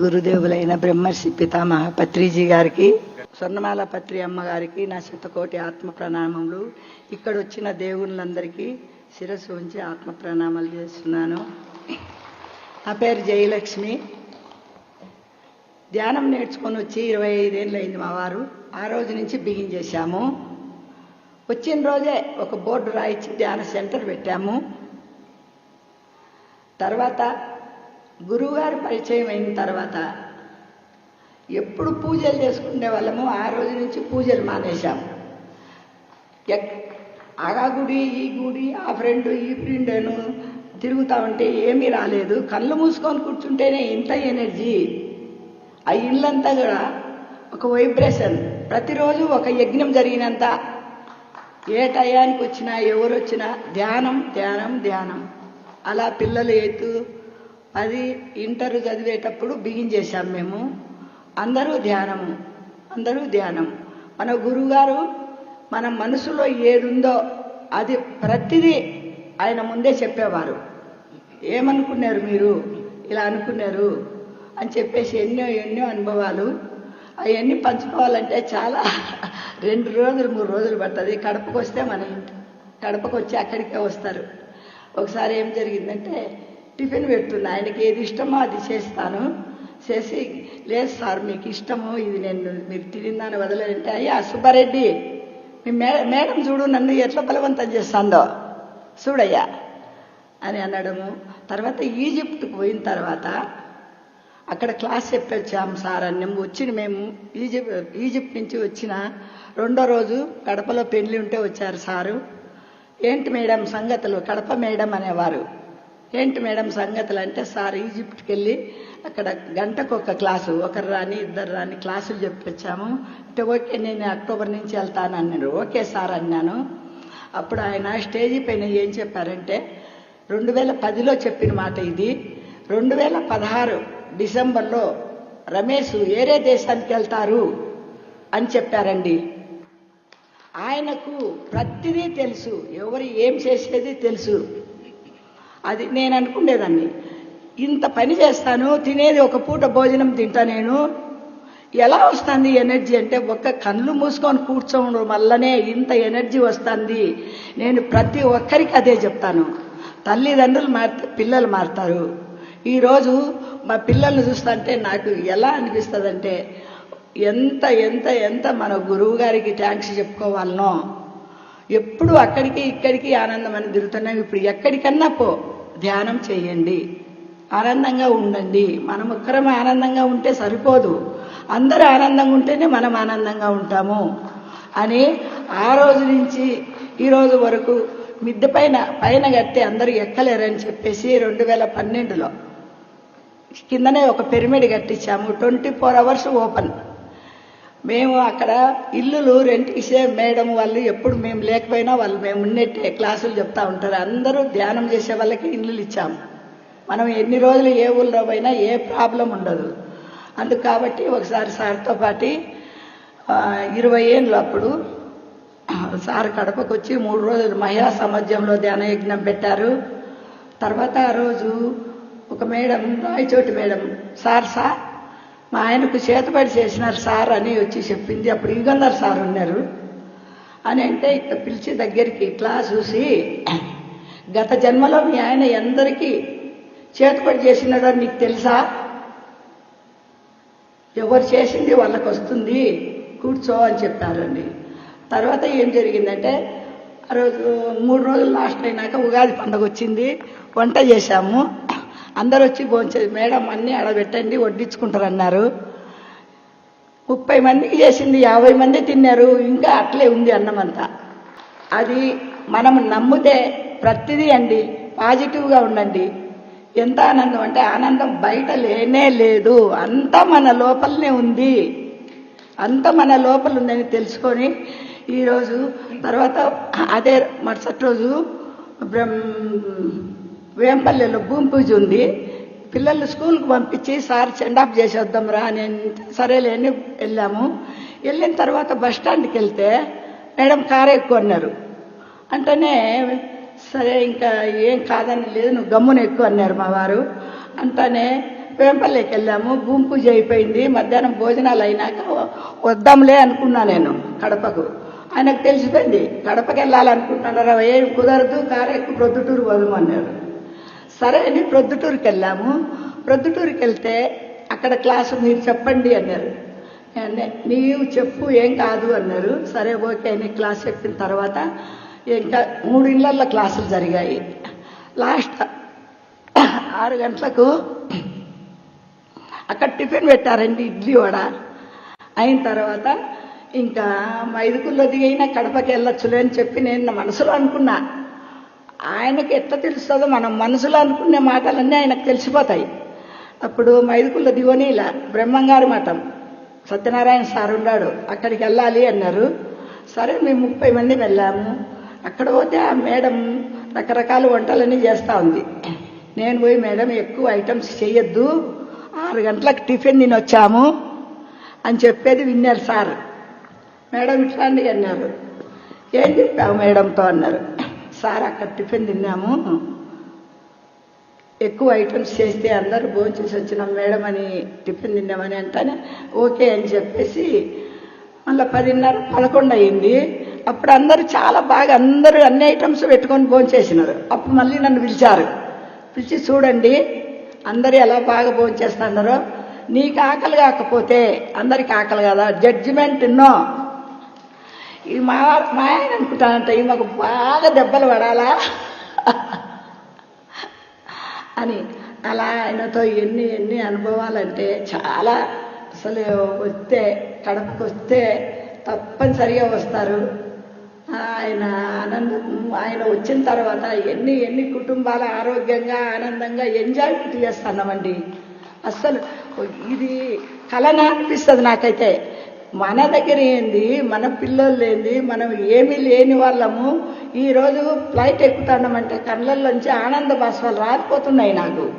గురుదేవులైన బ్రహ్మర్షి పితామహ పత్రిజీ గారికి స్వర్ణమాల పత్రి అమ్మగారికి నా శతకోటి ఆత్మ ప్రణామములు. ఇక్కడ వచ్చిన దేవుళ్ళందరికీ శిరస్సు ఉంచి ఆత్మ ప్రణామాలు చేస్తున్నాను. నా పేరు జయలక్ష్మి. ధ్యానం నేర్చుకొని వచ్చి ఇరవై ఐదేళ్ళు అయింది మా వారు. ఆ రోజు నుంచి బిగించేశాము వచ్చిన రోజే ఒక బోర్డు రాయించి ధ్యాన సెంటర్ పెట్టాము. తర్వాత గురువుగారు పరిచయం అయిన తర్వాత ఎప్పుడు పూజలు చేసుకునే వాళ్ళము ఆ రోజు నుంచి పూజలు మానేశాము. ఆ గుడి ఈ గుడి ఆ ఫ్రెండ్ ఈ ఫ్రెండ్ అను తిరుగుతా ఉంటే ఏమీ రాలేదు. కళ్ళు మూసుకొని కూర్చుంటేనే ఇంత ఎనర్జీ. ఆ ఇళ్ళంతా కూడా ఒక వైబ్రేషన్. ప్రతిరోజు ఒక యజ్ఞం జరిగినంత ఏ టయానికి వచ్చినా ఎవరు వచ్చినా ధ్యానం ధ్యానం ధ్యానం. అలా పిల్లలు ఎత్తు అది ఇంటర్ చదివేటప్పుడు బిగించేశాం మేము. అందరూ ధ్యానము అందరూ ధ్యానం. మన గురువుగారు మన మనసులో ఏదుందో అది ప్రతిదీ ఆయన ముందే చెప్పేవారు. ఏమనుకున్నారు మీరు? ఇలా అనుకున్నారు అని చెప్పేసి ఎన్నో ఎన్నో అనుభవాలు. అవన్నీ పంచుకోవాలంటే చాలా రెండు రోజులు మూడు రోజులు పడుతుంది కడపకు వస్తే మన ఇంటి కడపకు వచ్చి అక్కడికే వస్తారు. ఒకసారి ఏం జరిగిందంటే టిఫిన్ పెడుతున్నా ఆయనకి ఏది ఇష్టమో అది చేస్తాను. చేసి లేదు సార్ మీకు ఇష్టము ఇది నేను మీరు తిరిందని వదలంటే అయ్యా సుబ్బారెడ్డి మీ మే మేడం చూడు నన్ను ఎట్లా బలవంతం చేస్తుందో. చూడయ్యా అని అనడము. తర్వాత ఈజిప్ట్కి పోయిన తర్వాత అక్కడ క్లాస్ చెప్పొచ్చాము సార్ అని వచ్చిన మేము ఈజిప్ట్ ఈజిప్ట్ నుంచి వచ్చిన రెండో రోజు కడపలో పెళ్ళి ఉంటే వచ్చారు సారు. ఏంటి మేడం సంగతులు? కడప మేడం అనేవారు. ఏంటి మేడం సంగతులు అంటే సార్ ఈజిప్ట్కి వెళ్ళి అక్కడ గంటకు ఒక క్లాసు ఒకరు రాని ఇద్దరు రాని క్లాసులు చెప్పొచ్చాము. అంటే ఓకే నేను అక్టోబర్ నుంచి వెళ్తాను అన్నాడు. ఓకే సార్ అన్నాను. అప్పుడు ఆయన స్టేజీ పైన ఏం చెప్పారంటే రెండు వేల పదిలో చెప్పిన మాట ఇది. రెండు వేల పదహారు డిసెంబర్లో రమేష్ వేరే దేశానికి వెళ్తారు అని చెప్పారండి. ఆయనకు ప్రతిదీ తెలుసు. ఎవరు ఏం చేసేది తెలుసు. అది నేను అనుకునేదాన్ని. ఇంత పని చేస్తాను తినేది ఒక పూట భోజనం తింటా నేను. ఎలా వస్తుంది ఎనర్జీ అంటే ఒక్క కళ్ళు మూసుకొని కూర్చోవడం వల్లనే ఇంత ఎనర్జీ వస్తుంది. నేను ప్రతి ఒక్కరికి అదే చెప్తాను. తల్లిదండ్రులు మారితే పిల్లలు మారుతారు. ఈరోజు మా పిల్లల్ని చూస్తుంటే నాకు ఎలా అనిపిస్తుందంటే ఎంత ఎంత ఎంత మన గురువు గారికి థ్యాంక్స్ చెప్పుకోవాలనో. ఎప్పుడు అక్కడికి ఇక్కడికి ఆనందం అని తిరుగుతున్నాం. ఇప్పుడు ఎక్కడికన్నా పో. ధ్యానం చేయండి. ఆనందంగా ఉండండి. మనం ఒక్కరం ఆనందంగా ఉంటే సరిపోదు. అందరూ ఆనందంగా ఉంటేనే మనం ఆనందంగా ఉంటాము. అని ఆ రోజు నుంచి ఈరోజు వరకు మిద్దె పైన పైన కట్టి అందరూ ఎక్కలేరని చెప్పేసి రెండు వేల పన్నెండులో కిందనే ఒక pyramid కట్టించాము. Twenty four hours open. మేము అక్కడ ఇల్లులు రెంట్కి ఇచ్చే మేడం వాళ్ళు ఎప్పుడు మేము లేకపోయినా వాళ్ళు మేము ఉన్నట్టే క్లాసులు చెప్తా ఉంటారు. అందరూ ధ్యానం చేసే వాళ్ళకి ఇల్లులు ఇచ్చాము. మనం ఎన్ని రోజులు ఏ ఊళ్ళో పోయినా ఏ ప్రాబ్లం ఉండదు. అందుకు కాబట్టి ఒకసారి సార్తో పాటి ఇరవై ఏళ్ళు అప్పుడు సార్ కడపకు వచ్చి మూడు రోజులు మహిళా సమాజంలో ధ్యాన యజ్ఞం పెట్టారు. తర్వాత ఆ రోజు ఒక madam Rayachoti madam sir sir మా ఆయనకు చేతబడి చేసినారు సార్ అని వచ్చి చెప్పింది. అప్పుడు ఇంకొందరు సార్ ఉన్నారు. అని అంటే ఇక పిలిచి దగ్గరికి ఇట్లా చూసి గత జన్మలో మీ ఆయన ఎందరికీ చేతపడి చేసినాడో నీకు తెలుసా? ఎవరు చేసింది వాళ్ళకి వస్తుంది కూర్చో అని చెప్పారండి. తర్వాత ఏం జరిగిందంటే ఆ రోజు మూడు రోజులు లాస్ట్ అయినాక ఉగాది పండుగ వచ్చింది వంట చేశాము. అందరు వచ్చి భోంచే మేడం అన్నీ అడబెట్టండి వడ్డించుకుంటారన్నారు. ముప్పై మందికి చేసింది యాభై మంది తిన్నారు ఇంకా అట్లే ఉంది అన్నమంతా. అది మనం నమ్మితే ప్రతిదీ అండి పాజిటివ్గా ఉండండి. ఎంత ఆనందం అంటే ఆనందం బయట లేనే లేదు. అంతా మన లోపలనే ఉంది. అంత మన లోపల ఉందని తెలుసుకొని ఈరోజు తర్వాత అదే మరుసటి రోజు బ్రహ్మ వేంపల్లెలో భూమి పూజ ఉంది. పిల్లలు స్కూల్కి పంపించి సార్ సెండ్ ఆఫ్ చేసేద్దాం రా అని సరేలే అని వెళ్ళాము. వెళ్ళిన తర్వాత బస్ స్టాండ్కి వెళ్తే మేడం కారు ఎక్కువ అన్నారు. అంటేనే సరే ఇంకా ఏం కాదని లేదు నువ్వు గమ్మున ఎక్కువ అన్నారు మా వారు. అంటేనే వేంపల్లికి వెళ్ళాము. భూమి పూజ అయిపోయింది. మధ్యాహ్నం భోజనాలు అయినాక వద్దాంలే అనుకున్నా నేను కడపకు. ఆయనకు తెలిసిపోయింది కడపకి వెళ్ళాలనుకుంటున్నారా? ఏం కుదరదు కారు ఎక్కువ ప్రొద్దుటూరు వదమన్నారు సరే అని ప్రొద్దుటూరుకి వెళ్ళాము ప్రొద్దుటూరుకి వెళ్తే అక్కడ క్లాసు మీరు చెప్పండి అన్నారు. నీవు చెప్పు ఏం కాదు అన్నారు. సరే ఓకే అని క్లాస్ చెప్పిన తర్వాత ఇంకా మూడు ఇళ్ళల్లో క్లాసులు జరిగాయి. లాస్ట్ ఆరు గంటలకు అక్కడ టిఫిన్ పెట్టారండి ఇడ్లీ వడ. అయిన తర్వాత ఇంకా మైదుకుల్లో దిగైనా కడపకి వెళ్ళొచ్చులే అని చెప్పి నేను నా మనసులో అనుకున్నా. ఆయనకి ఎట్లా తెలుస్తుందో మనం మనసులో అనుకునే మాటలన్నీ ఆయనకు తెలిసిపోతాయి. అప్పుడు మైదుకుల దిగని ఇలా బ్రహ్మంగారి మఠం. సత్యనారాయణ సార్ ఉన్నాడు. అక్కడికి వెళ్ళాలి అన్నారు. సరే మేము ముప్పై మంది వెళ్ళాము. అక్కడ పోతే ఆ మేడం రకరకాల వంటలన్నీ చేస్తూ ఉంది. నేను పోయి మేడం ఎక్కువ ఐటమ్స్ చేయొద్దు ఆరు గంటలకు టిఫిన్ తిని వచ్చాము అని చెప్పేది విన్నారు సార్. మేడం ఇట్లా అన్నారు. ఏం చెప్పావు మేడంతో అన్నారు. సార్ అక్కడ టిఫిన్ తిన్నాము. ఎక్కువ ఐటమ్స్ చేస్తే అందరూ భోజనం వచ్చినాం మేడం అని టిఫిన్ తిన్నామని అంటానే ఓకే అని చెప్పేసి మళ్ళీ పదిన్నర పదకొండు అయింది. అప్పుడు అందరూ చాలా బాగా అందరూ అన్ని ఐటమ్స్ పెట్టుకొని భోజనం చేసినారు అప్పుడు మళ్ళీ నన్ను పిలిచారు. పిలిచి చూడండి అందరూ ఎలా బాగా భోజనం చేస్తున్నారో నీకు ఆకలి కాకపోతే అందరికి ఆకలి కదా? జడ్జిమెంట్ నో ఈ మా మా ఆయన అనుకుంటానంట ఈ మాకు బాగా దెబ్బలు పడాలా? అని అలా ఆయనతో ఎన్ని ఎన్ని అనుభవాలంటే చాలా. అసలు వస్తే కడపకు వస్తే తప్పనిసరిగా వస్తారు. ఆయన ఆనందం ఆయన వచ్చిన తర్వాత ఎన్ని ఎన్ని కుటుంబాలు ఆరోగ్యంగా ఆనందంగా ఎంజాయ్మెంట్ చేస్తున్నామండి అస్సలు ఇది కలనా అనిపిస్తుంది నాకైతే. మన దగ్గర ఏంది? మన పిల్లలు ఏంది? మనం ఏమీ లేని వాళ్ళము. ఈరోజు ఫ్లైట్ ఎక్కుతున్నామంటే కళ్ళల్లోంచి ఆనంద భాషలు రాలిపోతున్నాయి నాకు.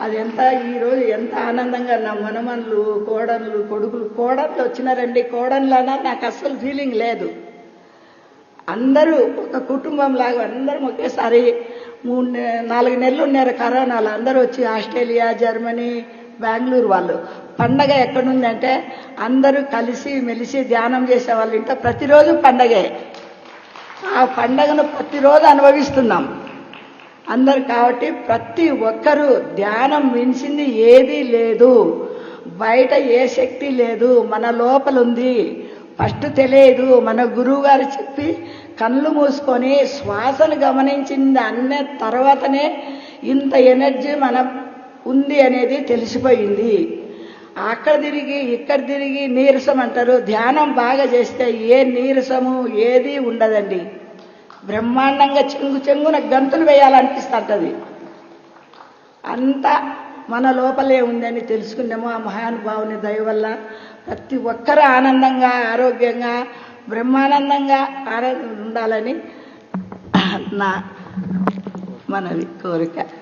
అది ఎంత? ఈరోజు ఎంత ఆనందంగా నా మనమనులు కోడన్లు కొడుకులు కోడన్లు వచ్చినారండి. కోడన్లనా? నాకు అస్సలు ఫీలింగ్ లేదు. అందరూ ఒక కుటుంబం లాగా అందరం ఒకేసారి మూడు నాలుగు నెలలు ఉన్నారు కరోనాలో. అందరూ వచ్చి ఆస్ట్రేలియా జర్మనీ బెంగళూరు వాళ్ళు. పండగ ఎక్కడుందంటే అందరూ కలిసి మెలిసి ధ్యానం చేసే వాళ్ళ ఇంట్లో ప్రతిరోజు పండగే. ఆ పండగను ప్రతిరోజు అనుభవిస్తున్నాం. అందరు కాబట్టి ప్రతి ఒక్కరూ ధ్యానం మించింది ఏదీ లేదు. బయట ఏ శక్తి లేదు. మన లోపల ఉంది ఫస్ట్ తెలియదు. మన గురువు గారు చెప్పి కళ్ళు మూసుకొని శ్వాసను గమనించింది అన్న తర్వాతనే ఇంత ఎనర్జీ మన ఉంది అనేది తెలిసిపోయింది. అక్కడ తిరిగి ఇక్కడ తిరిగి నీరసం అంటారు. ధ్యానం బాగా చేస్తే ఏ నీరసము ఏది ఉండదండి. బ్రహ్మాండంగా చెంగు చెంగున గంతులు వేయాలనిపిస్తుంటది. అంతా మన లోపలే ఉందని తెలుసుకున్నాము ఆ మహానుభావుని దయ వల్ల. ప్రతి ఒక్కరూ ఆనందంగా ఆరోగ్యంగా బ్రహ్మానందంగా ఆనంద ఉండాలని నా మనవి కోరిక.